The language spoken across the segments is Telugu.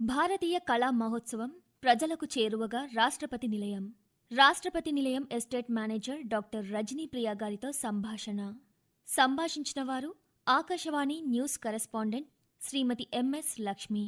భారతీయ కళా మహోత్సవం ప్రజలకు చేరువగా Rashtrapati Nilayam. Rashtrapati Nilayam estate manager doctor Rajani Priya గారితో సంభాషణ. సంభాషించిన వారు Akashvani news correspondent Shrimati MS Lakshmi.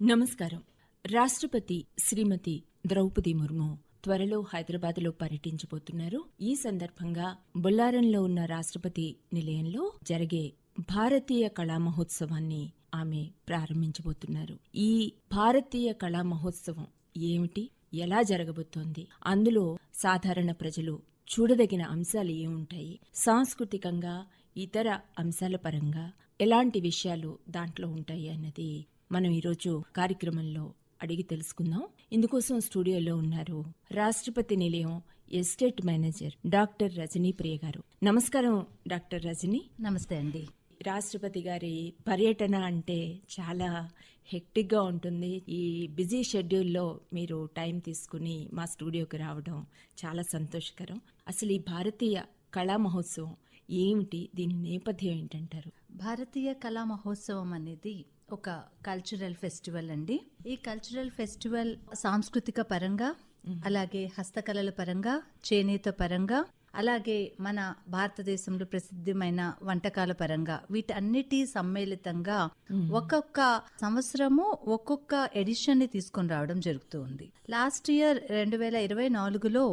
నమస్కారం. రాష్ట్రపతి శ్రీమతి ద్రౌపది ముర్ము త్వరలో హైదరాబాద్లో పర్యటించబోతున్నారు. ఈ సందర్భంగా బొల్లారంలో ఉన్న రాష్ట్రపతి నిలయంలో జరిగే భారతీయ కళా మహోత్సవాన్ని ఆమె ప్రారంభించబోతున్నారు. ఈ భారతీయ కళా మహోత్సవం ఏమిటి? ఎలా జరగబోతోంది? అందులో సాధారణ ప్రజలు చూడదగిన అంశాలు ఏముంటాయి సాంస్కృతికంగా ఇతర అంశాల పరంగా ఎలాంటి విషయాలు దాంట్లో ఉంటాయి అన్నది మనం ఈరోజు కార్యక్రమంలో అడిగి తెలుసుకుందాం. ఇందుకోసం స్టూడియోలో ఉన్నారు Rashtrapati Nilayam estate manager doctor Rajani Priya garu. నమస్కారం డాక్టర్ రజనీ. నమస్తే అండి. రాష్ట్రపతి గారి పర్యటన అంటే చాలా హెక్టిక్గా ఉంటుంది. ఈ బిజీ షెడ్యూల్లో మీరు టైం తీసుకుని మా స్టూడియోకి రావడం చాలా సంతోషకరం. అసలు ఈ భారతీయ కళా మహోత్సవం ఏమిటి? దీని నేపథ్యం ఏంటంటారు? భారతీయ కళా మహోత్సవం అనేది ఒక కల్చరల్ ఫెస్టివల్ అండి. ఈ కల్చరల్ ఫెస్టివల్ సాంస్కృతిక పరంగా అలాగే హస్తకళల పరంగా చేనేత పరంగా అలాగే మన భారతదేశంలో ప్రసిద్ధమైన వంటకాల పరంగా వీటన్నిటి సమ్మేళితంగా ఒక్కొక్క సంవత్సరము ఒక్కొక్క ఎడిషన్ని తీసుకొని రావడం జరుగుతూ ఉంది లాస్ట్ ఇయర్ రెండు వేల ఇరవై నాలుగులో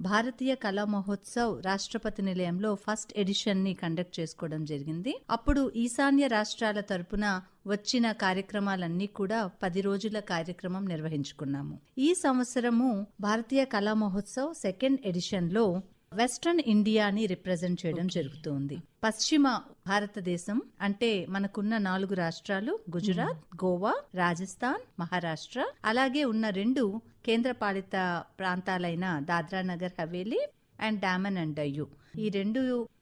భారతీయ కళా మహోత్సవ్ రాష్ట్రపతి నిలయంలో ఫస్ట్ ఎడిషన్ని కండక్ట్ చేసుకోవడం జరిగింది. అప్పుడు ఈశాన్య రాష్ట్రాల తరపున వచ్చిన కార్యక్రమాలన్నీ కూడా పది రోజుల కార్యక్రమం నిర్వహించుకున్నాము. ఈ సంవత్సరము భారతీయ కళా మహోత్సవ్ సెకండ్ ఎడిషన్లో వెస్ట్రన్ ఇండియాని రిప్రజెంట్ చేయడం జరుగుతుంది. పశ్చిమ భారతదేశం అంటే మనకున్న నాలుగు రాష్ట్రాలు గుజరాత్ గోవా రాజస్థాన్ మహారాష్ట్ర. అలాగే ఉన్న రెండు కేంద్రపాలిత ప్రాంతాలైన దాద్రా నగర్ హవేలీ అండ్ డామన్ అండ్ డయ్యు. ఈ రెండు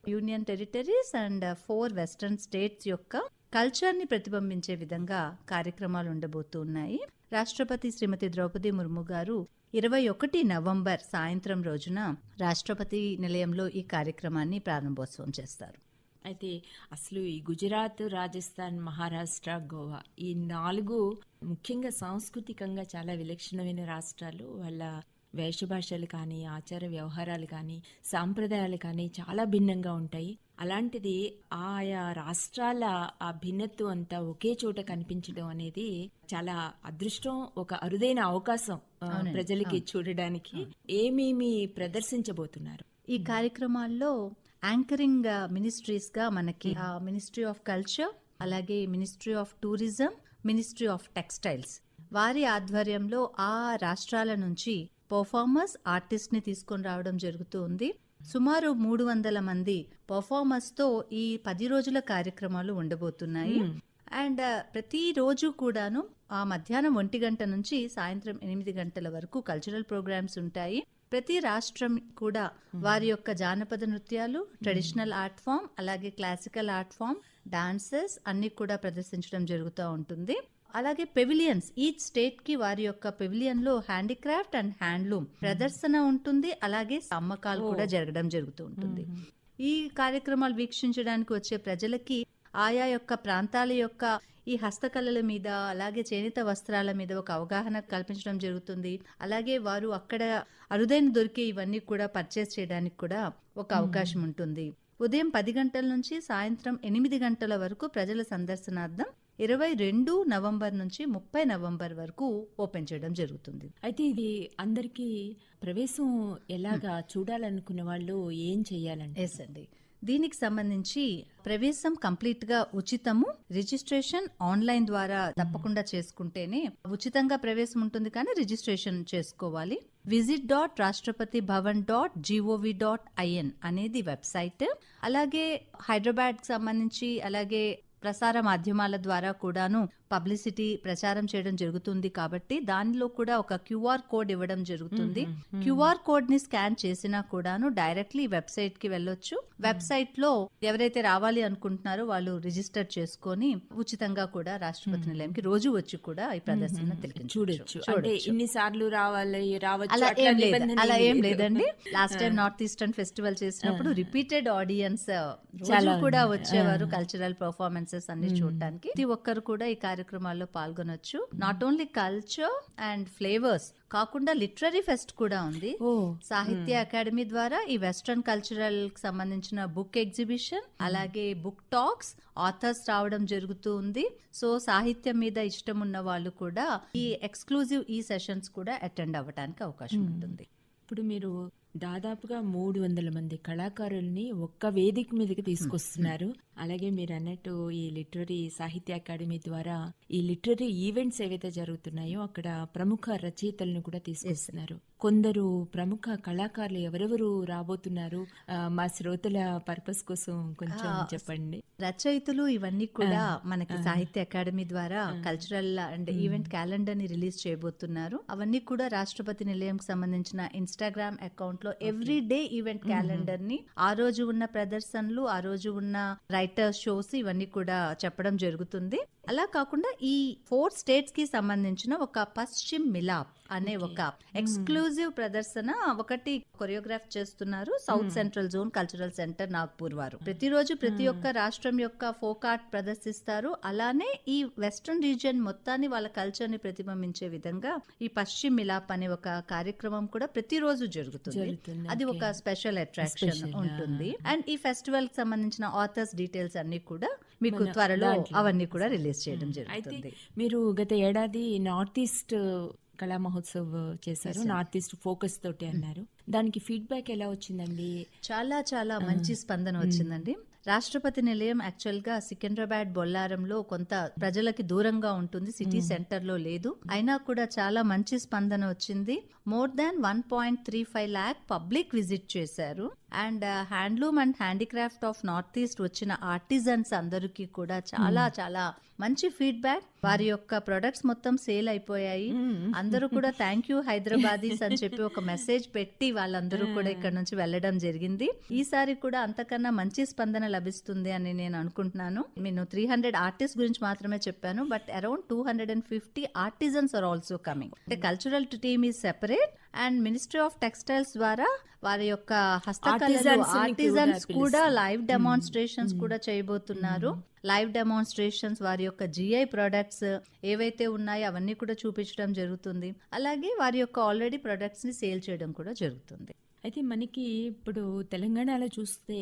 union territories and four western states యొక్క కల్చర్ని ప్రతిబింబించే విధంగా కార్యక్రమాలు ఉండబోతూ ఉన్నాయి రాష్ట్రపతి శ్రీమతి ద్రౌపది ముర్ము గారు ఇరవై ఒకటి నవంబర్ సాయంత్రం రోజున రాష్ట్రపతి నిలయంలో ఈ కార్యక్రమాన్ని ప్రారంభోత్సవం చేస్తారు. అయితే అసలు ఈ గుజరాత్ రాజస్థాన్ మహారాష్ట్ర గోవా ఈ నాలుగు ముఖ్యంగా సాంస్కృతికంగా చాలా విలక్షణమైన రాష్ట్రాలు. వాళ్ళ వేషభాషలు కానీ ఆచార వ్యవహారాలు కానీ సాంప్రదాయాలు కానీ చాలా భిన్నంగా ఉంటాయి. అలాంటిది ఆయా రాష్ట్రాల ఆ భిన్నత్వం అంతా ఒకే చోట కనిపించడం అనేది చాలా అదృష్టం ఒక అరుదైన అవకాశం ప్రజలకి చూడడానికి. ఏమేమి ప్రదర్శించబోతున్నారు? ఈ కార్యక్రమాల్లో యాంకరింగ్ మినిస్ట్రీస్గా మనకి మినిస్ట్రీ ఆఫ్ కల్చర్ అలాగే ministry of tourism ministry of textiles. వారి ఆధ్వర్యంలో ఆ రాష్ట్రాల నుంచి పర్ఫార్మర్స్ ఆర్టిస్ట్ని తీసుకొని రావడం జరుగుతూ ఉంది. సుమారు మూడు వందల మంది పర్ఫార్మర్స్తో ఈ పది రోజుల కార్యక్రమాలు ఉండబోతున్నాయి. అండ్ ప్రతి రోజు కూడాను ఆ మధ్యాహ్నం ఒంటి గంట నుంచి సాయంత్రం ఎనిమిది గంటల వరకు కల్చరల్ ప్రోగ్రామ్స్ ఉంటాయి. ప్రతి రాష్ట్రం కూడా వారి యొక్క జానపద నృత్యాలు ట్రెడిషనల్ ఆర్ట్ ఫామ్ అలాగే క్లాసికల్ ఆర్ట్ ఫామ్ డాన్సెస్ అన్ని కూడా ప్రదర్శించడం జరుగుతూ ఉంటుంది. అలాగే పెవిలియన్స్ ఈచ్ స్టేట్కి వారి యొక్క పెవిలియన్లో హ్యాండీక్రాఫ్ట్ అండ్ హ్యాండ్లూమ్ ప్రదర్శన ఉంటుంది. అలాగే అమ్మకాలు కూడా జరగడం జరుగుతూ ఉంటుంది. ఈ కార్యక్రమాలు వీక్షించడానికి వచ్చే ప్రజలకి ఆయా యొక్క ప్రాంతాల యొక్క ఈ హస్తకళల మీద అలాగే చేనేత వస్త్రాల మీద ఒక అవగాహన కల్పించడం జరుగుతుంది. అలాగే వారు అక్కడ అరుదైన దొరికే ఇవన్నీ కూడా పర్చేస్ చేయడానికి కూడా ఒక అవకాశం ఉంటుంది. ఉదయం పది గంటల నుంచి సాయంత్రం ఎనిమిది గంటల వరకు ప్రజల సందర్శనార్థం ఇరవై రెండు నవంబర్ నుంచి ముప్పై నవంబర్ వరకు ఓపెన్ చేయడం జరుగుతుంది. అయితే ఇది అందరికీ ప్రవేశం ఎలాగా చూడాలనుకున్న వాళ్ళు ఏం చెయ్యాలంటే ఎస్ అండి. దీనికి సంబంధించి ప్రవేశం కంప్లీట్గా ఉచితము రిజిస్ట్రేషన్ ఆన్లైన్ ద్వారా తప్పకుండా చేసుకుంటేనే ఉచితంగా ప్రవేశం ఉంటుంది కానీ రిజిస్ట్రేషన్ చేసుకోవాలి. Visit dot Rashtrapati Bhavan dot GOV dot IN అనేది వెబ్సైట్. అలాగే హైదరాబాద్ సంబంధించి అలాగే ప్రసార మాధ్యమాల ద్వారా కూడాను పబ్లిసిటీ ప్రచారం చేయడం జరుగుతుంది కాబట్టి దానిలో కూడా ఒక క్యూఆర్ కోడ్ ఇవ్వడం జరుగుతుంది. క్యూఆర్ కోడ్ని స్కాన్ చేసినా కూడాను డైరెక్ట్లీ వెబ్సైట్కి వెళ్ళొచ్చు. వెబ్సైట్లో ఎవరైతే రావాలి అనుకుంటున్నారో వాళ్ళు రిజిస్టర్ చేసుకొని ఉచితంగా కూడా రాష్ట్రపతి నిలయంకి రోజు వచ్చి కూడా ఈ ప్రదర్శన. చూడొచ్చు. అంటే చూడొచ్చు. ఇన్ని సార్లు రావాలి రావచ్చు అలా ఏం. లేదండి. Last time north eastern festival చేసినప్పుడు రిపీటెడ్ ఆడియన్స్ చాలా కూడా. వచ్చేవారు కల్చరల్ పర్ఫార్మెన్సెస్ అన్ని చూడటానికి. ప్రతి ఒక్కరు కూడా ఈ కార్యక్రమాల్లో పాల్గొనొచ్చు. Not only culture and flavours కాకుండా లిటరరీ ఫెస్ట్ కూడా ఉంది. సాహిత్య అకాడమీ ద్వారా ఈ వెస్ట్రన్ కల్చరల్కి సంబంధించిన బుక్ ఎగ్జిబిషన్ అలాగే బుక్ టాక్స్ ఆథర్స్ రావడం జరుగుతూ ఉంది. సో సాహిత్యం మీద ఇష్టం ఉన్న వాళ్ళు కూడా ఈ ఎక్స్క్లూజివ్ ఈ సెషన్స్ కూడా అటెండ్ అవ్వడానికి అవకాశం ఉంటుంది. ఇప్పుడు మీరు దాదాపుగా మూడు వందల మంది కళాకారుల్ని ఒక్క వేదిక మీదకి తీసుకొస్తున్నారు. అలాగే మీరు అన్నట్టు ఈ లిటరరీ సాహిత్య అకాడమీ ద్వారా ఈ లిటరరీ ఈవెంట్స్ ఏవైతే జరుగుతున్నాయో అక్కడ ప్రముఖ రచయితలను కూడా తీసుకొస్తున్నారు. కొందరు ప్రముఖ కళాకారులు ఎవరెవరు రాబోతున్నారు? మా శ్రోతల పర్పస్ కోసం కొంచెం చెప్పండి. రచయితలు ఇవన్నీ కూడా మనకి సాహిత్య అకాడమీ ద్వారా కల్చరల్ అండ్ ఈవెంట్ క్యాలెండర్ని రిలీజ్ చేయబోతున్నారు. అవన్నీ కూడా రాష్ట్రపతి నిలయం సంబంధించిన ఇన్స్టాగ్రామ్ అకౌంట్లో ఎవ్రీ డే ఈవెంట్ క్యాలెండర్ని ఆ రోజు ఉన్న ప్రదర్శనలు ఆ రోజు ఉన్న రైటర్స్ షోస్ ఇవన్నీ కూడా చెప్పడం జరుగుతుంది. అలా కాకుండా ఈ ఫోర్ స్టేట్స్కి సంబంధించిన ఒక పశ్చిమ్ మిలాప్ అనే ఒక ఎక్స్క్లూజివ్ ప్రదర్శన ఒకటి కొరియోగ్రాఫ్ చేస్తున్నారు. South central zone cultural centre Nagpur వారు. ప్రతిరోజు ప్రతి ఒక్క రాష్ట్రం యొక్క ఫోక్ ఆర్ట్ ప్రదర్శిస్తారు. అలానే ఈ వెస్ట్రన్ రీజియన్ మొత్తాన్ని వాళ్ళ కల్చర్ని ప్రతిబింబించే విధంగా ఈ పశ్చిమ్ మిలాప్ అనే ఒక కార్యక్రమం కూడా ప్రతిరోజు జరుగుతుంది. అది ఒక. స్పెషల్ అట్రాక్షన్ ఉంటుంది. అండ్ ఈ ఫెస్టివల్కి సంబంధించిన ఆథర్స్ డీటెయిల్స్ అన్ని కూడా మీకు త్వరలో. అవన్నీ కూడా రిలీజ్ చేయడం జరుగుతుంది. మీరు గత ఏడాది నార్త్ ఈస్ట్ కళా మహోత్సవ్ చేశారు నార్త్ ఈస్ట్ ఫోకస్ తోటి అన్నారు. దానికి ఫీడ్బ్యాక్ ఎలా వచ్చిందండి? చాలా చాలా మంచి స్పందన వచ్చిందండి. రాష్ట్రపతి నిలయం యాక్చువల్గా సికింద్రాబాద్ బొల్లారంలో కొంత ప్రజలకి దూరంగా ఉంటుంది సిటీ సెంటర్లో లేదు. అయినా కూడా చాలా మంచి స్పందన వచ్చింది. More than one point three five lakh public visit చేశారు. And handloom and handicraft of north east వచ్చిన ఆర్టిజన్స్ అందరికీ కూడా చాలా చాలా మంచి ఫీడ్బ్యాక్. వారి యొక్క ప్రొడక్ట్స్ మొత్తం సేల్ అయిపోయాయి. అందరూ కూడా థ్యాంక్ యూ హైదరాబాదీస్ అని చెప్పి ఒక మెసేజ్ పెట్టి వాళ్ళందరూ కూడా ఇక్కడ నుంచి వెళ్ళడం జరిగింది. ఈసారి కూడా అంతకన్నా మంచి స్పందన లభిస్తుంది అని నేను అనుకుంటున్నాను. నేను త్రీ హండ్రెడ్ ఆర్టిస్ట్ గురించి మాత్రమే చెప్పాను but around two hundred and fifty artisans are also coming అంటే కల్చరల్ టీమ్ ఈ separate and ministry of textiles ద్వారా వారి యొక్క హస్తకళలు ఆర్టిజన్స్ కూడా. లైవ్ డెమాన్స్ట్రేషన్స్ కూడా చేయబోతున్నారు. లైవ్ డెమాన్స్ట్రేషన్స్ వారి యొక్క జిఐ ప్రొడక్ట్స్ ఏవైతే ఉన్నాయో అవన్నీ కూడా చూపించడం జరుగుతుంది. అలాగే వారి యొక్క ఆల్రెడీ ప్రొడక్ట్స్ని సేల్ చేయడం కూడా జరుగుతుంది. అయితే మనకి ఇప్పుడు తెలంగాణలో చూస్తే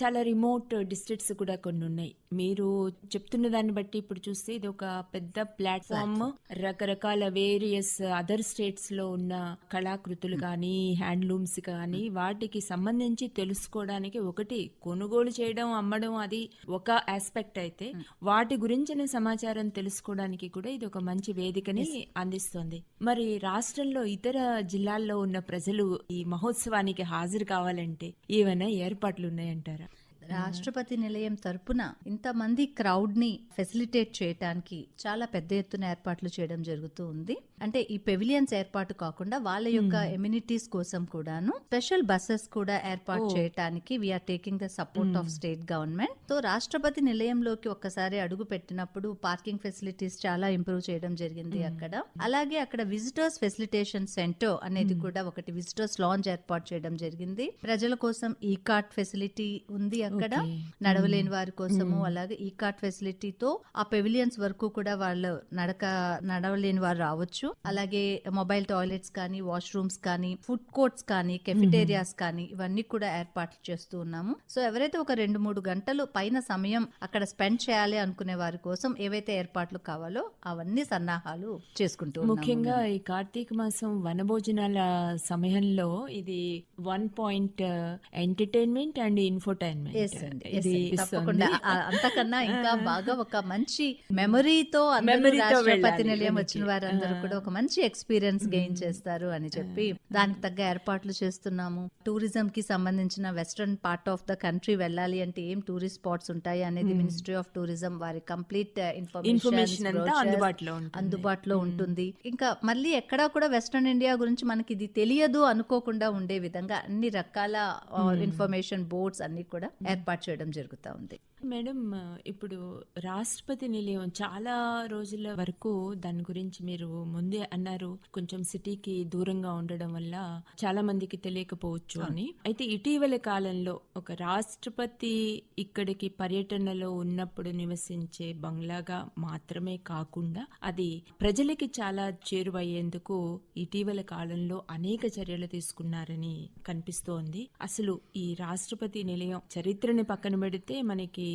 చాలా రిమోట్ డిస్ట్రిక్ట్స్ కూడా కొన్ని ఉన్నాయి మీరు చెప్తున్న దాన్ని బట్టి ఇప్పుడు చూస్తే ఇది ఒక పెద్ద ప్లాట్ఫామ్ రకరకాల వేరియస్ అదర్ స్టేట్స్లో ఉన్న కళాకృతులు కానీ హ్యాండ్లూమ్స్ కానీ వాటికి సంబంధించి తెలుసుకోవడానికి ఒకటి కొనుగోలు చేయడం అమ్మడం అది ఒక ఆస్పెక్ట్ అయితే వాటి గురించిన సమాచారం తెలుసుకోవడానికి కూడా ఇది ఒక మంచి వేదికని అందిస్తుంది. మరి రాష్ట్రంలో ఇతర జిల్లాల్లో ఉన్న ప్రజలు ఈ మహోత్సవానికి హాజరు కావాలంటే ఏమైనా ఏర్పాట్లు ఉన్నాయంటారా రాష్ట్రపతి నిలయం తరపున ఇంతమంది క్రౌడ్ని ఫెసిలిటేట్ చేయడానికి చాలా పెద్ద ఎత్తున ఏర్పాట్లు చేయడం జరుగుతూ ఉంది. అంటే ఈ పెవిలియన్స్ ఏర్పాటు కాకుండా వాళ్ళ యొక్క ఎమ్యూనిటీస్ కోసం కూడాను స్పెషల్ బస్సెస్ కూడా ఏర్పాటు చేయడానికి we're taking the support of state గవర్నమెంట్తో రాష్ట్రపతి నిలయంలోకి ఒక్కసారి అడుగు పెట్టినప్పుడు పార్కింగ్ ఫెసిలిటీస్ చాలా ఇంప్రూవ్ చేయడం జరిగింది అక్కడ. అలాగే అక్కడ విజిటర్స్ ఫెసిలిటేషన్ సెంటర్ అనేది కూడా ఒకటి విజిటర్స్ లాంజ్ ఏర్పాటు చేయడం జరిగింది. ప్రజల కోసం ఈ కార్ట్ ఫెసిలిటీ ఉంది అక్కడ. Okay. నడవలేని వారి కోసము అలాగే ఈ కార్ట్ ఫెసిలిటీతో ఆ పెవిలియన్స్ వరకు కూడా వాళ్ళు నడక నడవలేని వారు రావచ్చు. అలాగే మొబైల్ టాయిలెట్స్ కానీ వాష్రూమ్స్ కానీ ఫుడ్ కోర్ట్స్ కానీ కెఫిటేరియాస్ కానీ ఇవన్నీ కూడా ఏర్పాట్లు చేస్తూ ఉన్నాము. సో ఎవరైతే ఒక రెండు మూడు గంటలు పైన సమయం అక్కడ స్పెండ్ చేయాలి అనుకునే వారి కోసం ఏవైతే ఏర్పాట్లు కావాలో అవన్నీ సన్నాహాలు చేసుకుంటూ ముఖ్యంగా ఈ కార్తీక మాసం వనభోజనాల సమయంలో ఇది one point entertainment and infotainment అండి, అండి. తప్పకుండా. అంతకన్నా ఇంకా బాగా ఒక మంచి మెమరీతో రాష్ట్రపతి నిలయం. వచ్చిన వారందరూ కూడా ఒక మంచి ఎక్స్పీరియన్స్ గెయిన్ చేస్తారు అని చెప్పి దానికి తగ్గ ఏర్పాట్లు చేస్తున్నాము. టూరిజం కి సంబంధించిన western part of the country వెళ్ళాలి అంటే ఏం టూరిస్ట్ స్పాట్స్ ఉంటాయి అనేది మినిస్ట్రీ ఆఫ్ టూరిజం వారి కంప్లీట్ Information ఇన్ఫర్మేషన్ అందుబాటులో. అందుబాటులో ఉంటుంది. ఇంకా మళ్ళీ ఎక్కడా కూడా వెస్ట్రన్ ఇండియా గురించి మనకి ఇది తెలియదు అనుకోకుండా ఉండే విధంగా అన్ని రకాల ఇన్ఫర్మేషన్ బోర్డ్స్ అన్ని కూడా ఏర్పాటు చేయడం జరుగుతూ ఉంది. మేడం ఇప్పుడు రాష్ట్రపతి నిలయం చాలా రోజుల వరకు దాని గురించి మీరు ముందే అన్నారు. కొంచెం సిటీకి దూరంగా ఉండడం వల్ల చాలా మందికి తెలియకపోవచ్చు అని. అయితే ఇటీవల కాలంలో ఒక రాష్ట్రపతి ఇక్కడికి పర్యటనలో ఉన్నప్పుడు నివసించే బంగ్లాగా మాత్రమే కాకుండా అది ప్రజలకి చాలా చేరువయ్యేందుకు ఇటీవల కాలంలో అనేక చర్యలు తీసుకున్నారని కనిపిస్తోంది. అసలు ఈ రాష్ట్రపతి నిలయం చరిత్ర చరిత్రని పక్కన పెడితే మనకి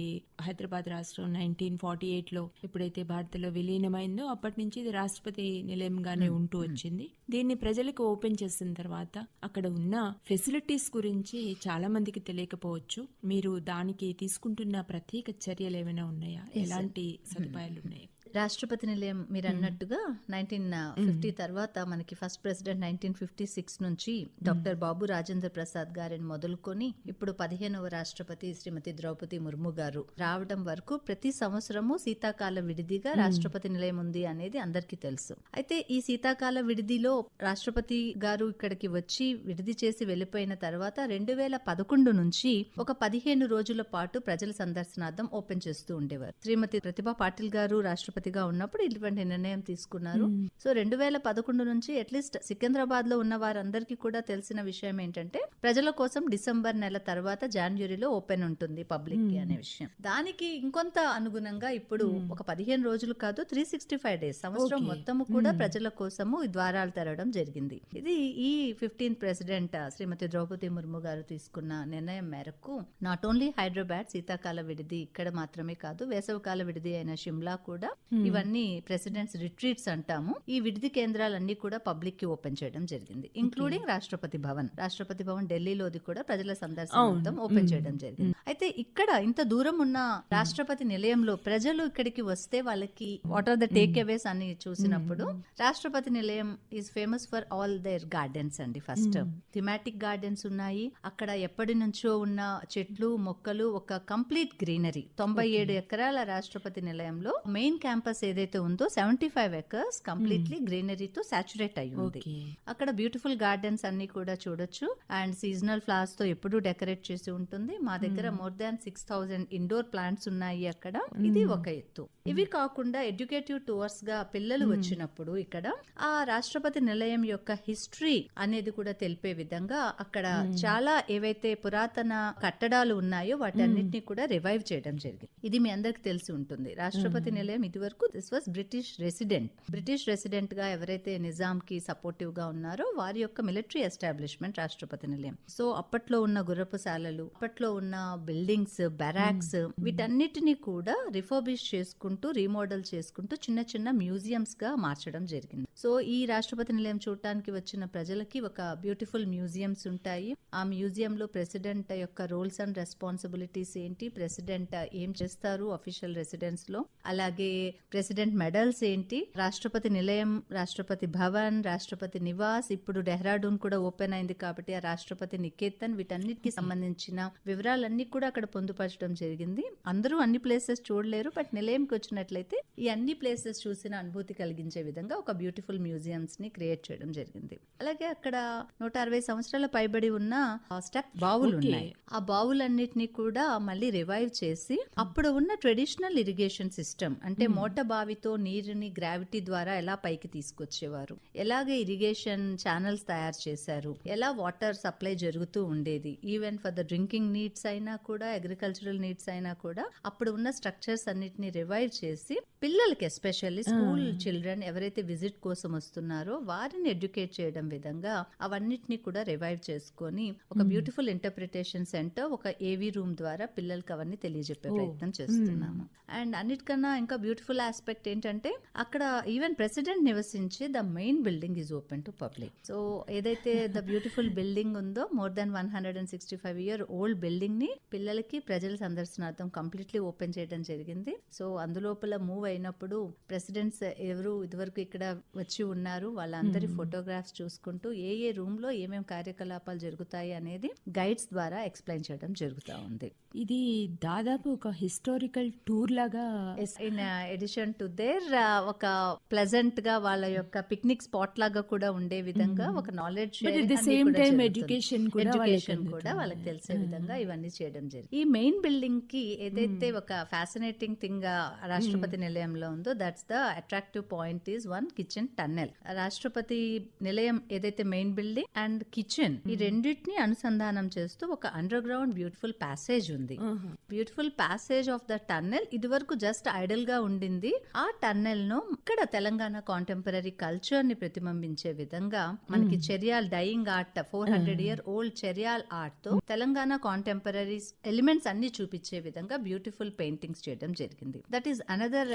హైదరాబాద్ రాష్ట్రం నైన్టీన్ ఫార్టీ ఎయిట్లో ఎప్పుడైతే భారత్లో విలీనమైందో అప్పటి నుంచి ఇది రాష్ట్రపతి నిలయంగానే ఉంటూ వచ్చింది. దీన్ని ప్రజలకు ఓపెన్ చేసిన తర్వాత అక్కడ ఉన్న ఫెసిలిటీస్ గురించి చాలా మందికి తెలియకపోవచ్చు. మీరు దానికి తీసుకుంటున్న ప్రత్యేక చర్యలు ఏమైనా ఉన్నాయా? ఎలాంటి సదుపాయాలు ఉన్నాయి? రాష్ట్రపతి నిలయం మీరు అన్నట్టుగా నైన్టీన్ ఫిఫ్టీ తర్వాత మనకి first president nineteen fifty six నుంచి డాక్టర్ బాబు రాజేంద్ర ప్రసాద్ గారిని మొదలుకొని ఇప్పుడు పదిహేనవ రాష్ట్రపతి శ్రీమతి ద్రౌపది ముర్ము గారు రావడం వరకు ప్రతి సంవత్సరము శీతాకాల విడిదిగా రాష్ట్రపతి నిలయం ఉంది అనేది అందరికీ తెలుసు. అయితే ఈ శీతాకాల విడిదిలో రాష్ట్రపతి గారు ఇక్కడికి వచ్చి విడిది చేసి వెళ్ళిపోయిన తర్వాత రెండు వేల పదకొండు నుంచి ఒక పదిహేను రోజుల పాటు ప్రజల సందర్శనార్థం ఓపెన్ చేస్తూ ఉండేవారు. శ్రీమతి ప్రతిభా పాటిల్ గారు రాష్ట్రపతిగా ఉన్నప్పుడు ఇటువంటి నిర్ణయం తీసుకున్నారు. సో రెండు వేల పదకొండు నుంచి అట్లీస్ట్ సికింద్రాబాద్లో ఉన్న వారందరికీ కూడా తెలిసిన విషయం ఏంటంటే ప్రజల కోసం డిసెంబర్ నెల తర్వాత జనవరిలో ఓపెన్ ఉంటుంది పబ్లిక్కి అనే విషయం. దానికి ఇంకొంత అనుగుణంగా ఇప్పుడు ఒక పదిహేను రోజులు కాదు త్రీ సిక్స్టీ ఫైవ్ డేస్ సంవత్సరం. మొత్తము కూడా ప్రజల కోసము ద్వారాలు తెరవడం జరిగింది. ఇది ఈ ఫిఫ్టీన్త్ ప్రెసిడెంట్ శ్రీమతి ద్రౌపది ముర్ము గారు తీసుకున్న నిర్ణయం మేరకు నాట్ ఓన్లీ హైదరాబాద్ శీతాకాల విడిది ఇక్కడ మాత్రమే కాదు వేసవికాల విడిది అయిన షిమ్లా కూడా ఇవన్నీ ప్రెసిడెంట్స్ రిట్రీట్స్ అంటాము. ఈ విడిది కేంద్రాలన్నీ కూడా పబ్లిక్కి ఓపెన్ చేయడం జరిగింది. ఇంక్లూడింగ్ రాష్ట్రపతి భవన్. రాష్ట్రపతి భవన్ ఢిల్లీలోది కూడా ప్రజల సందర్శనార్థం ఓపెన్ చేయడం జరిగింది. అయితే ఇక్కడ ఇంత దూరం ఉన్న రాష్ట్రపతి నిలయంలో ప్రజలు ఇక్కడికి వస్తే వాళ్ళకి what are the take aways అని చూసినప్పుడు Rashtrapati Nilayam is famous for all their gardens అండి ఫస్ట్. థిమాటిక్ గార్డెన్స్ ఉన్నాయి. అక్కడ ఎప్పటి నుంచో ఉన్న చెట్లు మొక్కలు ఒక కంప్లీట్ గ్రీనరీ. తొంభై ఏడు ఎకరాల రాష్ట్రపతి నిలయంలో మెయిన్ క్యాంపస్ ఏదైతే ఉందో సెవెంటీ ఫైవ్ ఎకర్స్ కంప్లీట్లీ గ్రీనరీతో సాచురేట్ అయి ఉంది అక్కడ బ్యూటిఫుల్ గార్డెన్స్ అన్ని కూడా చూడొచ్చు. అండ్ సీజనల్ ఫ్లవర్స్తో ఎప్పుడూ డెకరేట్ చేసి ఉంటుంది. మా దగ్గర more than six thousand indoor plants ఉన్నాయి అక్కడ. ఇది ఒక ఎత్తు. ఇవి కాకుండా ఎడ్యుకేటివ్ టూర్స్గా పిల్లలు వచ్చినప్పుడు ఇక్కడ ఆ రాష్ట్రపతి నిలయం యొక్క హిస్టరీ అనేది కూడా తెలిపే విధంగా అక్కడ చాలా ఏవైతే పురాతన కట్టడాలు ఉన్నాయో వాటన్నిటిని కూడా రివైవ్ చేయడం జరిగింది. ఇది మీ అందరికి తెలిసి ఉంటుంది. రాష్ట్రపతి నిలయం ఇదివరకు this was British resident British రెసిడెంట్గా ఎవరైతే నిజాం కి సపోర్టివ్గా ఉన్నారో వారి యొక్క మిలిటరీ ఎస్టాబ్లిష్మెంట్ రాష్ట్రపతి నిలయం. సో అప్పట్లో ఉన్న గుర్రపు శాలలు అప్పట్లో ఉన్న బిల్డింగ్స్ బెరాక్స్ వీటన్నిటిని కూడా రిఫర్బిష్ చేసుకుంటూ రీమోడల్ చేసుకుంటూ చిన్న చిన్న మ్యూజియంస్గా మార్చడం జరిగింది. సో ఈ రాష్ట్రపతి నిలయం చూడటానికి వచ్చిన ప్రజలకి ఒక బ్యూటిఫుల్ మ్యూజియంస్ ఉంటాయి. ఆ మ్యూజియం లో ప్రెసిడెంట్ యొక్క రోల్స్ అండ్ రెస్పాన్సిబిలిటీస్ ఏంటి ప్రెసిడెంట్ ఏం చేస్తారు అఫీషియల్ రెసిడెన్స్లో? అలాగే ప్రెసిడెంట్ మెడల్స్ ఏంటి? రాష్ట్రపతి నిలయం రాష్ట్రపతి భవన్ రాష్ట్రపతి నివాస్ ఇప్పుడు డెహ్రాడూన్ కూడా ఓపెన్ అయింది కాబట్టి ఆ రాష్ట్రపతి నికేతన్ వీటన్నిటికి సంబంధించిన వివరాలన్నీ కూడా అక్కడ పొందుపరచడం జరిగింది. అందరూ అన్ని ప్లేసెస్ చూడలేరు బట్ నిలయంకి వచ్చినట్లయితే ఈ అన్ని ప్లేసెస్ చూసిన అనుభూతి కలిగించే విధంగా ఒక బ్యూటిఫుల్ మ్యూజియంస్ని క్రియేట్ చేయడం జరిగింది. అలాగే అక్కడ నూట అరవై సంవత్సరాల పైబడి ఉన్న స్టెప్ బావులు. ఉన్నాయి. ఆ బావులన్నిటిని కూడా మళ్ళీ రివైవ్ చేసి అప్పుడు ఉన్న ట్రెడిషనల్ ఇరిగేషన్ సిస్టమ్ అంటే మోట బావితో నీరుని గ్రావిటీ ద్వారా ఎలా పైకి తీసుకొచ్చేవారు? ఎలాగే ఇరిగేషన్ ఛానల్స్ తయారు చేశారు? ఎలా వాటర్ సప్లై జరుగుతూ ఉండేది? Even for the drinking needs అయినా కూడా అగ్రికల్చరల్ నీడ్స్ అయినా కూడా అప్పుడు ఉన్న స్ట్రక్చర్స్ అన్నిటిని రివైవ్ చేసి పిల్లలకి ఎస్పెషల్లీ స్కూల్ చిల్డ్రన్ ఎవరైతే విజిట్ కోసం వస్తున్నారో వారిని ఎడ్యుకేట్ చేయడం విధంగా అవన్నిటిని కూడా రివైవ్ చేసుకొని ఒక బ్యూటిఫుల్ ఇంటర్ప్రిటేషన్ సెంటర్ ఒక ఏవి రూమ్ ద్వారా పిల్లలకి అవన్నీ తెలియజెప్పే. ప్రయత్నం చేస్తున్నాము. అండ్ అన్నిటికన్నా ఇంకా బ్యూటిఫుల్ ఆస్పెక్ట్ ఏంటంటే అక్కడ ఈవెన్ ప్రెసిడెంట్ నివసించే the main building is open to public. So ఏదైతే ద బ్యూటిఫుల్ బిల్డింగ్ ఉందో more than one hundred and sixty five year old బిల్డింగ్ని పిల్లలకి ప్రజల సందర్శనార్థం కంప్లీట్లీ ఓపెన్ చేయడం జరిగింది. సో అందులోపల మూవ్ అయినప్పుడు ప్రెసిడెంట్స్ ఎవరు ఇదివరకు ఇక్కడ వచ్చి ఉన్నారు వాళ్ళందరి ఫోటోగ్రాఫ్స్ చూసుకుంటూ ఏ ఏ రూమ్లో ఏమేం కార్యకలాపాలు జరుగుతాయి అనేది గైడ్స్ ద్వారా ఎక్స్ప్లెయిన్ చేయడం జరుగుతా ఉంది. ఇది దాదాపు ఒక హిస్టారికల్ టూర్ లాగా ఇన్ ఎడిషన్ టు దేర్ ఒక ప్లెజెంట్గా వాళ్ళ యొక్క పిక్నిక్ స్పాట్ లాగా కూడా ఉండే విధంగా ఒక knowledge But at the same time education కూడా వాళ్ళకి ఎడ్యుకేషన్ కూడా. వాళ్ళకి తెలిసే విధంగా ఇవన్నీ చేయడం జరిగింది. ఈ మెయిన్ బిల్డింగ్కి ఏదైతే ఒక ఫ్యాసినేటింగ్ థింగ్ రాష్ట్రపతి నిలయంలో ఉందో that's the attractive point is one kitchen tunnel Rashtrapati Nilayam ఏదైతే మెయిన్ బిల్డింగ్ అండ్ కిచెన్ ఈ రెండింటిని అనుసంధానం చేస్తూ ఒక అండర్ గ్రౌండ్ బ్యూటిఫుల్ ప్యాసేజ్ ఉంది. Beautiful passage of the tunnel ఇది వరకు జస్ట్ ఐడల్గా ఉండింది. ఆ టన్నెల్ను ఇక్కడ తెలంగాణ కాంటెంపరీ కల్చర్ని ప్రతిబింబించే విధంగా మనకి Cheriyal dying art four hundred year old Cheriyal ఆర్ట్తో Telangana contemporary elements అన్ని చూపించే విధంగా బ్యూటిఫుల్ పెయింటింగ్స్ చేయడం జరిగింది. దట్ ఈస్ అనదర్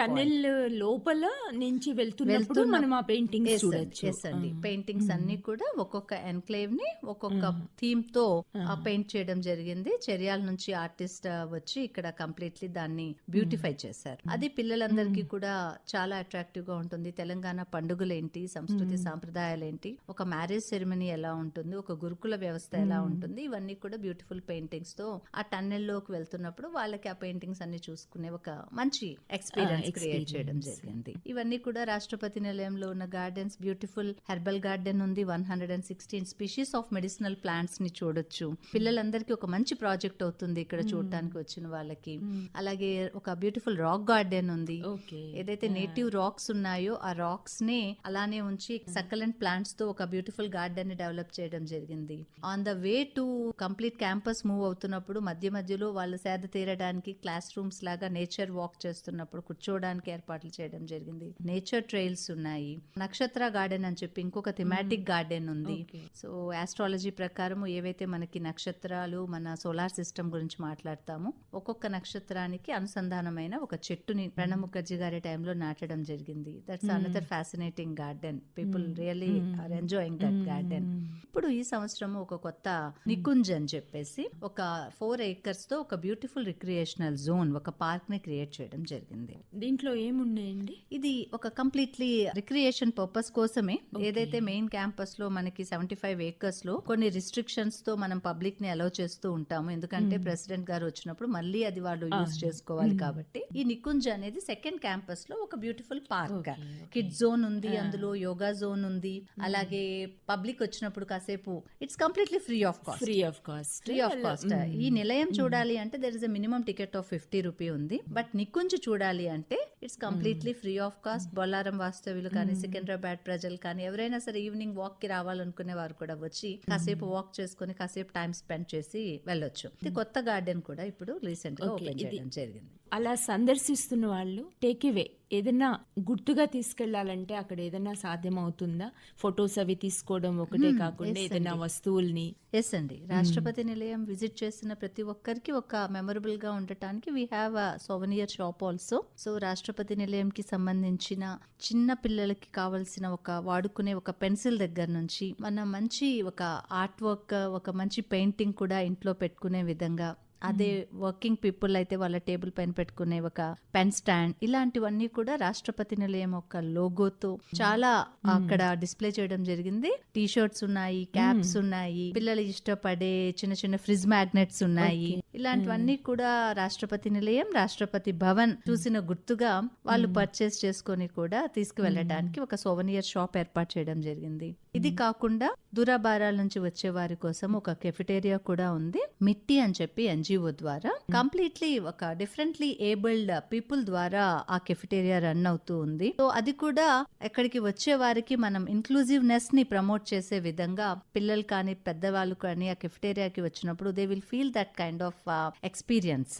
టన్నెల్ లోపల నుంచి వెళ్తున్నప్పుడు మనం ఆ పెయింటింగ్స్ చూడొచ్చు. ఎస్ అండి. పెయింటింగ్స్ అన్ని కూడా ఒక్కొక్క ఎన్క్లేవ్ని ఒక్కొక్క థీమ్తో పెయింట్ చేయడం జరిగింది. చెరియాల నుంచి ఆర్టిస్ట్ వచ్చి ఇక్కడ కంప్లీట్లీ దాన్ని బ్యూటిఫై చేశారు. అది పిల్లలందరికీ కూడా చాలా అట్రాక్టివ్గా ఉంటుంది. తెలంగాణ పండుగలు ఏంటి సంస్కృతి సాంప్రదాయాలు ఏంటి ఒక మ్యారేజ్ సెరమనీ ఎలా ఉంటుంది? ఒక గురుకుల వ్యవస్థ ఎలా ఉంటుంది? ఇవన్నీ కూడా బ్యూటిఫుల్ పెయింటింగ్స్తో ఆ టన్నెల్లోకి వెళ్తున్నప్పుడు వాళ్ళకి ఆ పెయింటింగ్స్ అన్ని చూసుకునే ఒక మంచి ఎక్స్పీరియన్స్ క్రియేట్ చేయడం జరిగింది. ఇవన్నీ కూడా రాష్ట్రపతి నిలయంలో ఉన్న గార్డెన్స్ బ్యూటిఫుల్ హెర్బల్ గార్డెన్ ఉంది. One hundred and sixteen species of medicinal ప్లాంట్స్ని చూడొచ్చు. పిల్లలందరికీ ఒక మంచి ప్రాజెక్ట్ అవుతుంది ఇక్కడ చూడటానికి వచ్చిన వాళ్ళకి. అలాగే ఒక బ్యూటిఫుల్ రాక్ గార్డెన్ ఉంది. ఓకే. ఏదైతే నేటివ్ రాక్స్ ఉన్నాయో ఆ రాక్స్ని అలానే ఉంచి సకలెంట్ ప్లాంట్స్తో ఒక బ్యూటిఫుల్ గార్డెన్ని డెవలప్ చేయడం జరిగింది. On the way to complete campus move అవుతున్నప్పుడు మధ్య మధ్యలో వాళ్ళు సేద తీరడానికి క్లాస్ రూమ్స్ లాగా నేచర్ వాక్ చేస్తున్నప్పుడు కూర్చోవడానికి ఏర్పాట్లు చేయడం జరిగింది. నేచర్ ట్రైల్స్ ఉన్నాయి. నక్షత్ర గార్డెన్ అని చెప్పి ఇంకొక థిమాటిక్ గార్డెన్ ఉంది. సో ఆస్ట్రాలజీ ప్రకారం ఏవైతే మనకి నక్షత్రాలు మన సోలార్ సిస్టమ్ గురించి మాట్లాడతామో ఒక్కొక్క నక్షత్రానికి అనుసంధానమైన ఒక చెట్టుని ప్రణబ్ ముఖర్జీ గారి టైంలో నాటడం జరిగింది. That's another fascinating garden people really are enjoying that garden ఇప్పుడు ఈ సంవత్సరం ఒక కొత్త నికుంజ్ అని చెప్పేసి ఒక ఫోర్ ఏకర్స్తో ఒక బ్యూటిఫుల్ రిక్రియేషనల్ జోన్ ఒక పార్క్ని క్రియేట్ చేయడం జరిగింది. దీంట్లో ఏమున్నాయండి? ఇది ఒక కంప్లీట్లీ రిక్రియేషన్ పర్పస్ కోసమే. ఏదైతే మెయిన్ క్యాంపస్లో మనకి సెవెంటీ ఫైవ్ ఏకర్స్లో కొన్ని రిస్ట్రిక్షన్స్తో మనం పబ్లిక్ని అలౌ చేస్తూ ఉంటాము. ఎందుకంటే ప్రెసిడెంట్ గారు వచ్చినప్పుడు మళ్ళీ అది వాళ్ళు యూజ్ చేసుకోవాలి కాబట్టి ఈ నికుంజ్ అనేది సెకండ్ క్యాంపస్లో ఒక బ్యూటిఫుల్ పార్క్. కిడ్ జోన్ ఉంది అందులో యోగా జోన్ ఉంది. అలాగే పబ్లిక్ వచ్చినప్పుడు కాసేపు it's completely free of cost. Free of cost. Free of cost. ఈ నిలయం చూడాలి అంటే there is a minimum ticket of fifty rupee ఉంది. బట్ నికుంజ్ చూడాలి అంటే it's completely free of cost Bollaram వాస్తవ్యులు కానీ సికింద్రాబాద్ ప్రజలు కానీ ఎవరైనా సరే ఈవినింగ్ వాక్కి రావాలనుకునే వారు కూడా వచ్చి కాసేపు వాక్ చేసుకుని కాసేపు టైం స్పెండ్ చేసి వెళ్ళొచ్చు. ఇది కొత్త గార్డెన్ కూడా ఇప్పుడు రీసెంట్గా ఓపెన్ చేయడం జరిగింది. అలా సందర్శిస్తున్న వాళ్ళు టేక్ అవే ఏదైనా గుర్తుగా తీసుకెళ్ళాలంటే అక్కడ ఏదైనా సాధ్యం అవుతుందా ఫొటోస్ అవి తీసుకోవడం ఒకటే కాకుండా ఏదైనా వస్తువుల్ని. ఎస్ అండి. రాష్ట్రపతి నిలయం విజిట్ చేసిన ప్రతి ఒక్కరికి ఒక మెమరబుల్గా ఉండటానికి we have a souvenir shop also so Rashtrapati నిలయంకి సంబంధించిన చిన్న పిల్లలకి కావాల్సిన ఒక వాడుకునే ఒక పెన్సిల్ దగ్గర నుంచి మన మంచి ఒక ఆర్ట్ వర్క్ ఒక మంచి పెయింటింగ్ కూడా ఇంట్లో పెట్టుకునే విధంగా అదే వర్కింగ్ పీపుల్ అయితే వాళ్ళ టేబుల్ పైన పెట్టుకునే ఒక పెన్ స్టాండ్ ఇలాంటివన్నీ కూడా రాష్ట్రపతి నిలయం ఒక లోగోతో చాలా అక్కడ డిస్ప్లే చేయడం జరిగింది. టీ షర్ట్స్ ఉన్నాయి క్యాప్స్ ఉన్నాయి పిల్లలు ఇష్టపడే చిన్న చిన్న ఫ్రిజ్ మ్యాగ్నెట్స్ ఉన్నాయి. ఇలాంటివన్నీ కూడా రాష్ట్రపతి నిలయం రాష్ట్రపతి భవన్ చూసిన గుర్తుగా వాళ్ళు పర్చేస్ చేసుకొని కూడా తీసుకువెళ్ళడానికి ఒక సోవనియర్ షాప్ ఏర్పాటు చేయడం జరిగింది. ఇది కాకుండా దూరాభారాల నుంచి వచ్చే వారి కోసం ఒక కెఫిటేరియా కూడా ఉంది మిట్టి అని చెప్పి ఎన్జిఓ ద్వారా. కంప్లీట్లీ ఒక డిఫరెంట్లీ ఏబుల్డ్ పీపుల్ ద్వారా ఆ కెఫిటేరియా రన్ అవుతూ ఉంది. సో అది కూడా ఎక్కడికి వచ్చే వారికి మనం ఇంక్లూజివ్నెస్ని ప్రమోట్ చేసే విధంగా పిల్లలు కానీ పెద్దవాళ్ళు కానీ ఆ కెఫిటేరియాకి వచ్చినప్పుడు they will feel that kind of experience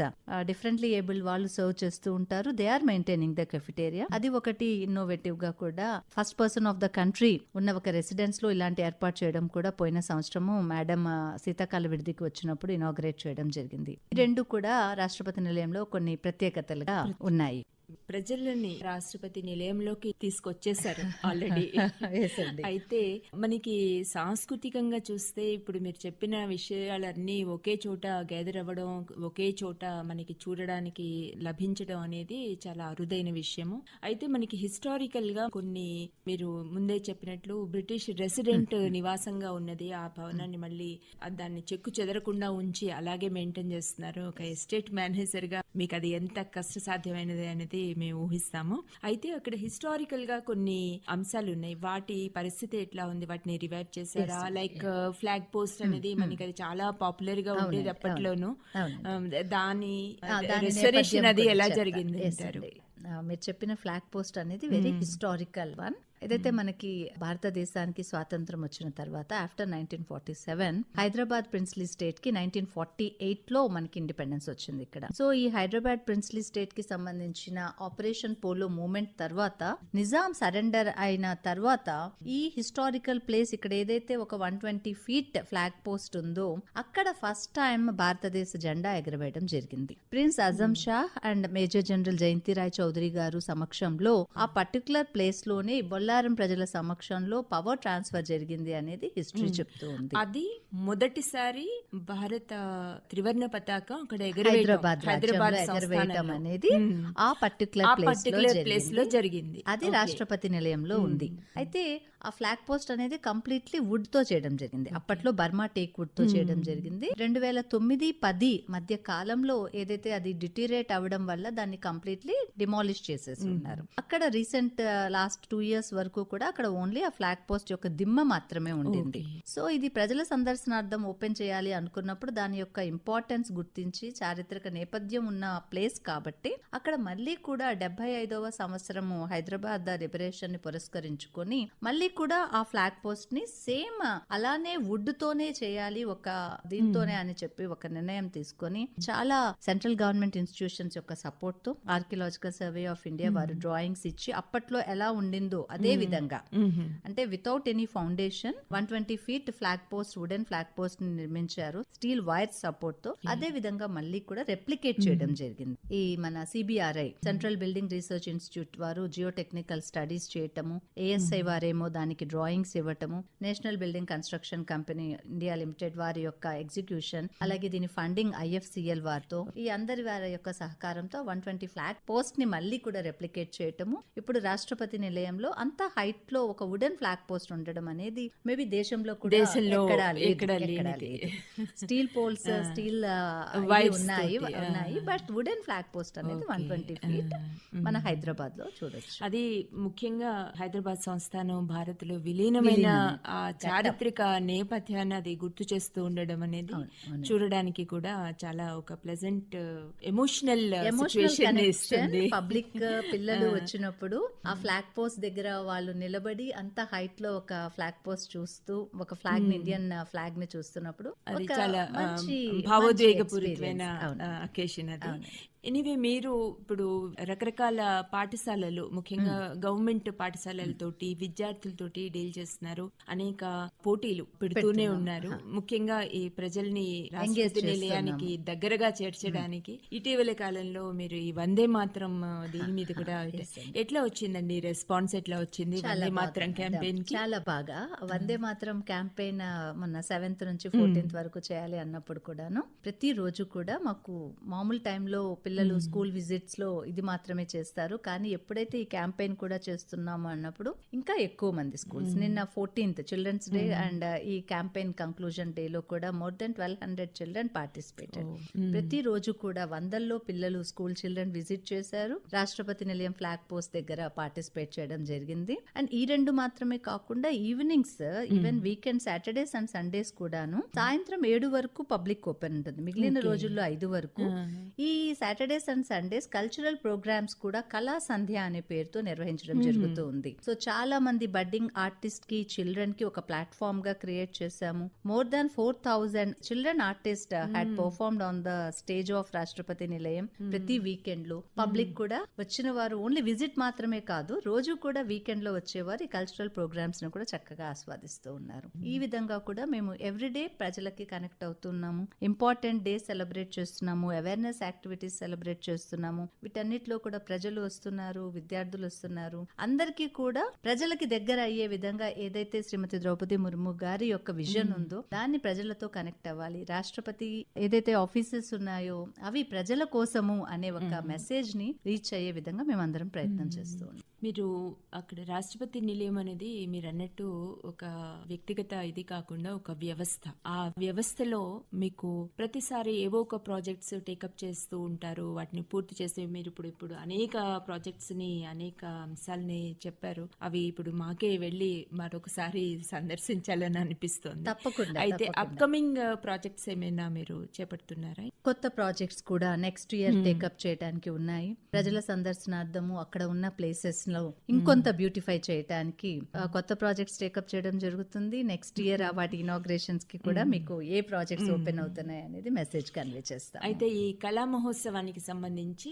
differently able వాళ్ళు సర్వ్ చేస్తూ ఉంటారు. They are maintaining the cafeteria అది ఒకటి ఇన్నోవేటివ్గా కూడా first person of the country ఉన్న ఒక రెసిడెన్స్ లో ఇలాంటి ఏర్పాటు చేయడం కూడా పోయిన సంవత్సరము మేడం శీతాకాల విడిదికి వచ్చినప్పుడు ఇనాగ్రేట్ చేయడం జరిగింది. ఈ రెండు కూడా రాష్ట్రపతి నిలయంలో కొన్ని ప్రత్యేకతలుగా ఉన్నాయి. ప్రజలని రాష్ట్రపతి నిలయంలోకి తీసుకొచ్చేసారు ఆల్రెడీ. అయితే మనకి సాంస్కృతికంగా చూస్తే ఇప్పుడు మీరు చెప్పిన విషయాలన్నీ ఒకే చోట గ్యాదర్ అవ్వడం ఒకే చోట మనకి చూడడానికి లభించడం అనేది చాలా అరుదైన విషయము. అయితే మనకి హిస్టారికల్గా కొన్ని మీరు ముందే చెప్పినట్లు బ్రిటిష్ రెసిడెంట్ నివాసంగా ఉన్నది. ఆ భవనాన్ని మళ్ళీ దాన్ని చెక్కు చెదరకుండా ఉంచి అలాగే మెయింటైన్ చేస్తున్నారు. ఒక ఎస్టేట్ మేనేజర్గా మీకు అది ఎంత కష్టసాధ్యమైనది అనేది మేము ఊహిస్తాము. అయితే అక్కడ హిస్టారికల్గా కొన్ని అంశాలు ఉన్నాయి వాటి పరిస్థితి ఎట్లా ఉంది? వాటిని రివైవ్ చేశారా? లైక్ ఫ్లాగ్ పోస్ట్ అనేది మనకి అది చాలా పాపులర్గా ఉండేది అప్పట్లోను. Um, దాని రెస్టరేషన్ నేపథ్యం అది ఎలా. జరిగింది మీరు చెప్పిన ఫ్లాగ్ పోస్ట్ అనేది వెరీ హిస్టారికల్ వన్ ఏదైతే మనకి భారతదేశానికి స్వాతంత్రం వచ్చిన తర్వాత after nineteen forty seven Hyderabad princely స్టేట్కి నైన్టీన్ ఫార్టీ ఎయిట్లో మనకి ఇండిపెండెన్స్ వచ్చింది ఇక్కడ. సో ఈ హైదరాబాద్ ప్రిన్స్లీ స్టేట్కి సంబంధించిన ఆపరేషన్ పోలో మూమెంట్ తర్వాత నిజాం సరెండర్ అయిన తర్వాత ఈ హిస్టారికల్ ప్లేస్ ఇక్కడ ఏదైతే ఒక one twenty feet flag post ఉందో అక్కడ ఫస్ట్ టైం భారతదేశ జెండా ఎగరవేయడం జరిగింది. Prince Azam Shah and major general Jayantiray Chaudhari గారు సమక్షంలో ఆ పర్టికులర్ ప్లేస్లోనే బొల్లారం ప్రజల సమక్షంలో పవర్ ట్రాన్స్ఫర్ జరిగింది అనేది హిస్టరీ చెప్తూ ఉంది. అది మొదటిసారి భారత త్రివర్ణ పతాకం అక్కడ హైదరాబాద్ హైదరాబాద్ ఎగరవేయటం. అనేది. ఆ పర్టికులర్ ప్లేస్లో పర్టికులర్ ప్లేస్లో జరిగింది. అది. రాష్ట్రపతి నిలయంలో ఉంది. అయితే ఆ ఫ్లాగ్ పోస్ట్ అనేది కంప్లీట్లీ వుడ్తో చేయడం జరిగింది. అప్పట్లో బర్మా టేక్ వుడ్తో చేయడం జరిగింది. రెండు వేల తొమ్మిది పది మధ్య కాలంలో ఏదైతే అది డిటీరేట్ అవ్వడం వల్ల దాన్ని కంప్లీట్లీ డిమాలిష్ చేసేసి ఉన్నారు. అక్కడ రీసెంట్ లాస్ట్ టూ ఇయర్స్ వరకు కూడా అక్కడ ఓన్లీ ఆ ఫ్లాగ్ పోస్ట్ యొక్క దిమ్మ మాత్రమే ఉండింది. సో ఇది ప్రజల సందర్శనార్థం ఓపెన్ చేయాలి అనుకున్నప్పుడు దాని యొక్క ఇంపార్టెన్స్ గుర్తించి చారిత్రక నేపథ్యం ఉన్న ప్లేస్ కాబట్టి అక్కడ మళ్ళీ కూడా డెబ్బై ఐదవ సంవత్సరము హైదరాబాద్ లిబరేషన్ని పురస్కరించుకొని మళ్ళీ కూడా ఆ ఫ్లాగ్ పోస్ట్ని సేమ్ అలానే వుడ్ తోనే చేయాలి ఒక దీంతోనే అని చెప్పి ఒక నిర్ణయం తీసుకొని చాలా సెంట్రల్ గవర్నమెంట్ ఇన్స్టిట్యూషన్స్ యొక్క సపోర్ట్తో ఆర్కియలాజికల్ సర్వే ఆఫ్ ఇండియా వారు డ్రాయింగ్స్ ఇచ్చి అప్పట్లో ఎలా ఉండిందో అదే విధంగా. మ్మ్. అంటే without any foundation one twenty feet flag post wooden flag పోస్ట్ని నిర్మించారు. స్టీల్ వైర్ సపోర్ట్తో. అదే విధంగా మళ్ళీ కూడా రెప్లికేట్ చేయడం జరిగింది. ఈ మన CBRI central building research institute వారు జియో టెక్నికల్ స్టడీస్ చేయటము ఏఎస్ఐ వారేమో దానికి డ్రాయింగ్స్ ఇవ్వటము national building construction company India limited వారి యొక్క ఎగ్జిక్యూషన్ అలాగే దీని ఫండింగ్ ఐఎఫ్సిఎల్ వారితో ఈ అందరి వారి యొక్క సహకారంతో వన్ ట్వంటీ ఫ్లాగ్ పోస్ట్ని మళ్ళీ కూడా రెప్లికేట్ చేయటము. ఇప్పుడు రాష్ట్రపతి నిలయంలో అంత హైట్లో ఒక వుడెన్ ఫ్లాగ్ పోస్ట్ ఉండడం అనేది మేబీ దేశంలో కూడా. స్టీల్ పోల్స్ స్టీల్ ఉన్నాయి. ఉన్నాయి బట్ వుడెన్ ఫ్లాగ్ పోస్ట్ అనేది వన్ ట్వంటీ ఫీట్ మన హైదరాబాద్లో చూడొచ్చు. అది ముఖ్యంగా హైదరాబాద్ సంస్థానం భారత్లో విలీనమైన ఆ చారిత్రక నేపథ్యాన్ని అది గుర్తు చేస్తూ ఉండడం అనేది చూడడానికి కూడా చాలా ఒక ప్లెజెంట్ ఎమోషనల్ ఎమోషనల్ పబ్లిక్ పిల్లలు వచ్చినప్పుడు ఆ ఫ్లాగ్ పోస్ట్ దగ్గర వాళ్ళు నిలబడి అంత హైట్లో ఒక ఫ్లాగ్ పోస్ట్ చూస్తూ ఒక ఫ్లాగ్ ఇండియన్ ఫ్లాగ్ని చూస్తున్నప్పుడు మంచి భావోద్వేగపూరితమైన. అకేషన్ అది. ఎనీవే మీరు ఇప్పుడు రకరకాల పాఠశాలలు ముఖ్యంగా గవర్నమెంట్ పాఠశాలలతోటి విద్యార్థులతోటి డీల్ చేస్తున్నారు. అనేక పోటీలు పెడుతూనే ఉన్నారు. ముఖ్యంగా ఈ ప్రజల్ని నిలయానికి దగ్గరగా చేర్చడానికి ఇటీవల కాలంలో మీరు ఈ వందే మాత్రం దీని మీద కూడా ఎట్లా వచ్చిందండి? రెస్పాన్స్ ఎట్లా వచ్చింది? వందే మాత్రం క్యాంపెయిన్ చాలా బాగా. వందే మాత్రం క్యాంపెయిన్ మొన్న సెవెంత్ నుంచి ఫోర్టీన్త్ వరకు చేయాలి అన్నప్పుడు కూడాను. ప్రతి రోజు కూడా మాకు మామూలు టైంలో పిల్లలు స్కూల్ విజిట్స్లో ఇది మాత్రమే చేస్తారు. కానీ ఎప్పుడైతే ఈ క్యాంపెయిన్ కూడా చేస్తున్నామో అన్నప్పుడు ఇంకా ఎక్కువ మంది స్కూల్స్. నిన్న ఫోర్టీన్త్ చిల్డ్రన్స్ డే అండ్ ఈ క్యాంపెయిన్ కంక్లూజన్ డే లో కూడా more than twelve hundred children participated. ప్రతి రోజు కూడా వందల్లో పిల్లలు స్కూల్ చిల్డ్రన్ విజిట్ చేశారు. రాష్ట్రపతి నిలయం ఫ్లాగ్ పోస్ట్ దగ్గర పార్టిసిపేట్ చేయడం జరిగింది. అండ్ ఈ రెండు మాత్రమే కాకుండా evenings even weekend Saturdays and Sundays కూడాను సాయంత్రం ఏడు వరకు పబ్లిక్ ఓపెన్ ఉంటుంది. మిగిలిన రోజుల్లో ఐదు వరకు. ఈ Saturdays and Sundays cultural programmes కూడా కళా సంధ్య అనే పేరుతో నిర్వహించడం జరుగుతూ ఉంది. సో చాలా మంది బడ్డింగ్ ఆర్టిస్ట్కి చిల్డ్రన్కి ఒక ప్లాట్ఫామ్గా క్రియేట్ చేశాము. More than four thousand children artist had performed on the stage of Rashtrapati Nilayam ప్రతి వీకెండ్లో. పబ్లిక్ కూడా వచ్చిన వారు ఓన్లీ విజిట్ మాత్రమే కాదు రోజు కూడా వీకెండ్లో వచ్చేవారు ఈ కల్చరల్ ప్రోగ్రామ్స్ను కూడా చక్కగా ఆస్వాదిస్తూ ఉన్నారు. ఈ విధంగా కూడా మేము ఎవ్రీడే ప్రజలకి కనెక్ట్ అవుతున్నాము. ఇంపార్టెంట్ డే సెలబ్రేట్ చేస్తున్నాము. అవేర్నెస్ యాక్టివిటీస్ సెలబ్రేట్ చేస్తున్నాము. వీటన్నిటిలో కూడా ప్రజలు వస్తున్నారు విద్యార్థులు వస్తున్నారు. అందరికీ కూడా ప్రజలకి దగ్గర అయ్యే విధంగా ఏదైతే శ్రీమతి ద్రౌపది ముర్ము గారి యొక్క విజన్ ఉందో దాన్ని ప్రజలతో కనెక్ట్ అవ్వాలి. రాష్ట్రపతి ఏదైతే ఆఫీసెస్ ఉన్నాయో అవి ప్రజల కోసము అనే ఒక మెసేజ్ని రీచ్ అయ్యే విధంగా మేము అందరం ప్రయత్నం చేస్తూ ఉన్నాం. మీరు అక్కడ రాష్ట్రపతి నిలయం అనేది మీరు అన్నట్టు ఒక వ్యక్తిగత ఇది కాకుండా ఒక వ్యవస్థ. ఆ వ్యవస్థలో మీకు ప్రతిసారి ఏవో ఒక ప్రాజెక్ట్స్ టేకప్ చేస్తూ ఉంటారు. వాటిని పూర్తి చేస్తే మీరు ఇప్పుడు ఇప్పుడు అనేక ప్రాజెక్ట్స్ని అనేక అంశాలని చెప్పారు. అవి ఇప్పుడు మాకే వెళ్ళి మరొకసారి సందర్శించాలని అనిపిస్తోంది. తప్పకుండా అయితే. అప్కమింగ్ ప్రాజెక్ట్స్ ఏమైనా మీరు చేపడుతున్నారా? కొత్త ప్రాజెక్ట్స్ కూడా నెక్స్ట్ ఇయర్ టేకప్ చేయడానికి ఉన్నాయి. ప్రజల సందర్శనార్థము అక్కడ ఉన్న ప్లేసెస్ లో ఇంకొంత బ్యూటిఫై చేయడానికి ఆ, కొత్త ప్రాజెక్ట్స్ టేకప్ చేయడం జరుగుతుంది. నెక్స్ట్ ఇయర్ వాటి ఇనాగ్రేషన్స్కి కూడా మీకు ఏ ప్రాజెక్ట్స్ ఓపెన్ అవుతున్నాయి అనేది మెసేజ్ కన్వే చేస్తాం అయితే ఈ కళా మహోత్సవానికి సంబంధించి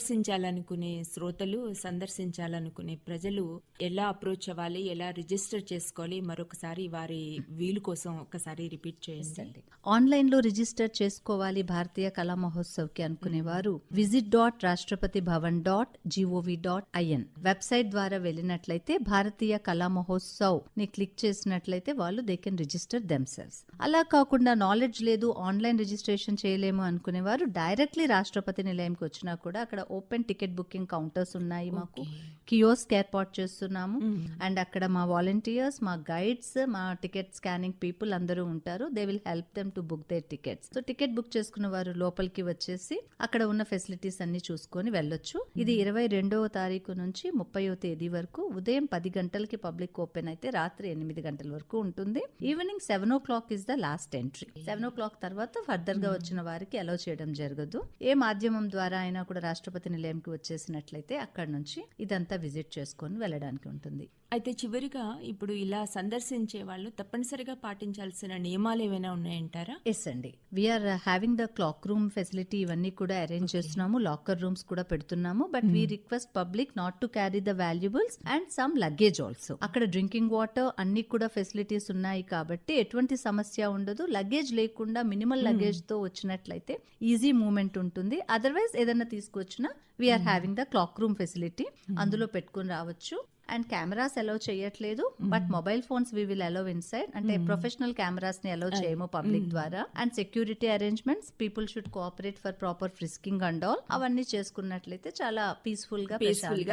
సందర్శించాలనుకునే శ్రోతలు సందర్శించాలనుకునే ప్రజలు ఎలా అప్రోచ్ అవ్వాలి ఎలా రిజిస్టర్ చేసుకోవాలి మరొకసారి వారి వీలు కోసం ఒకసారి రిపీట్ చేయండి. ఆన్లైన్లో రిజిస్టర్ చేసుకోవాలి భారతీయ కళా మహోత్సవ్కి అనుకునేవారు. Visit dot Rashtrapati Bhavan dot GOV dot IN website ద్వారా వెళ్ళినట్లయితే భారతీయ కళా మహోత్సవ్ని క్లిక్ చేసినట్లయితే వాళ్ళు దే కెన్ రిజిస్టర్ దెమ్సెల్స్ అలా కాకుండా నాలెడ్జ్ లేదు ఆన్లైన్ రిజిస్ట్రేషన్ చేయలేము అనుకునేవారు డైరెక్ట్లీ రాష్ట్రపతి నిలయంకి వచ్చినా కూడా అక్కడ ఓపెన్ టికెట్ బుకింగ్ కౌంటర్స్ ఉన్నాయి మాకు. కియోస్క్ ఏర్పాటు చేస్తున్నాము. అండ్ అక్కడ మా వాలంటీర్స్ మా గైడ్స్ మా టికెట్ స్కానింగ్ పీపుల్ అందరూ ఉంటారు. They will help them to book their tickets. So ticket book చేసుకున్న వారు లోపలికి వచ్చేసి అక్కడ ఉన్న ఫెసిలిటీస్ అన్ని చూసుకొని వెళ్ళొచ్చు. ఇది ఇరవై రెండవ తారీఖు నుంచి ముప్పైవ తేదీ వరకు ఉదయం పది గంటలకి పబ్లిక్ ఓపెన్ అయితే రాత్రి ఎనిమిది గంటల వరకు ఉంటుంది. Evening seven o'clock is the last entry. Seven o'clock తర్వాత ఫర్దర్గా వచ్చిన వారికి అలౌ చేయడం జరగదు. ఏ మాధ్యమం ద్వారా అయినా కూడా రాష్ట్రపతి నిలయంకి వచ్చేసినట్లయితే అక్కడ నుంచి ఇదంతా విజిట్ చేసుకొని వెళ్ళడానికి ఉంటుంది. అయితే చివరిగా ఇప్పుడు ఇలా సందర్శించే వాళ్ళు తప్పనిసరిగా పాటించాల్సిన నియమాలు ఏమైనా ఉన్నాయంటారా? ఎస్ అండి. We are having the cloakroom facility ఇవన్నీ కూడా అరేంజ్ చేస్తున్నాము. లాకర్ రూమ్స్ కూడా పెడుతున్నాము. But we request public not to carry the valuables and some luggage also అక్కడ డ్రింకింగ్ వాటర్ అన్ని కూడా ఫెసిలిటీస్ ఉన్నాయి కాబట్టి ఎటువంటి సమస్య ఉండదు. లగేజ్ లేకుండా మినిమల్ లగేజ్తో వచ్చినట్లయితే ఈజీ మూమెంట్ ఉంటుంది. అదర్వైజ్ ఏదైనా తీసుకొచ్చినా we are having the cloakroom facility అందులో పెట్టుకుని రావచ్చు. అండ్ కెమెరాస్ అలౌ చేయట్లేదు but mobile phones we will allow inside అంటే ప్రొఫెషనల్ కెమెరాస్ని అలౌ చేయము పబ్లిక్ ద్వారా. And security arrangements people should cooperate for proper frisking and all అవన్నీ చేసుకున్నట్లయితే చాలా పీస్ఫుల్గా పీస్ఫుల్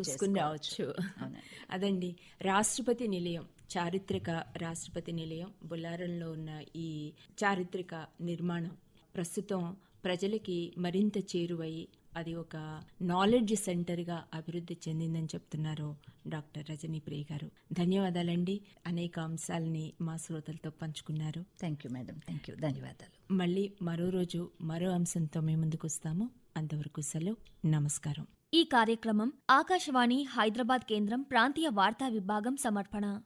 చూసుకుని. రావచ్చు. అదండి. రాష్ట్రపతి నిలయం చారిత్రక రాష్ట్రపతి నిలయం బొల్లారంలో ఉన్న ఈ చారిత్రక నిర్మాణం ప్రస్తుతం ప్రజలకి మరింత చేరువై అది ఒక నాలెడ్జ్ సెంటర్గా అభివృద్ధి చెందిందని చెప్తున్నారు డాక్టర్ రజనీ ప్రియ గారు. ధన్యవాదాలండి. అనేక అంశాలని మా శ్రోతలతో పంచుకున్నారు. Thank you madam thank you ధన్యవాదాలు. మళ్ళీ మరో రోజు మరో అంశంతో మేము ముందుకు వస్తాము. అంతవరకు సెలవు. నమస్కారం. ఈ కార్యక్రమం ఆకాశవాణి హైదరాబాద్ కేంద్రం ప్రాంతీయ వార్తా విభాగం సమర్పణ.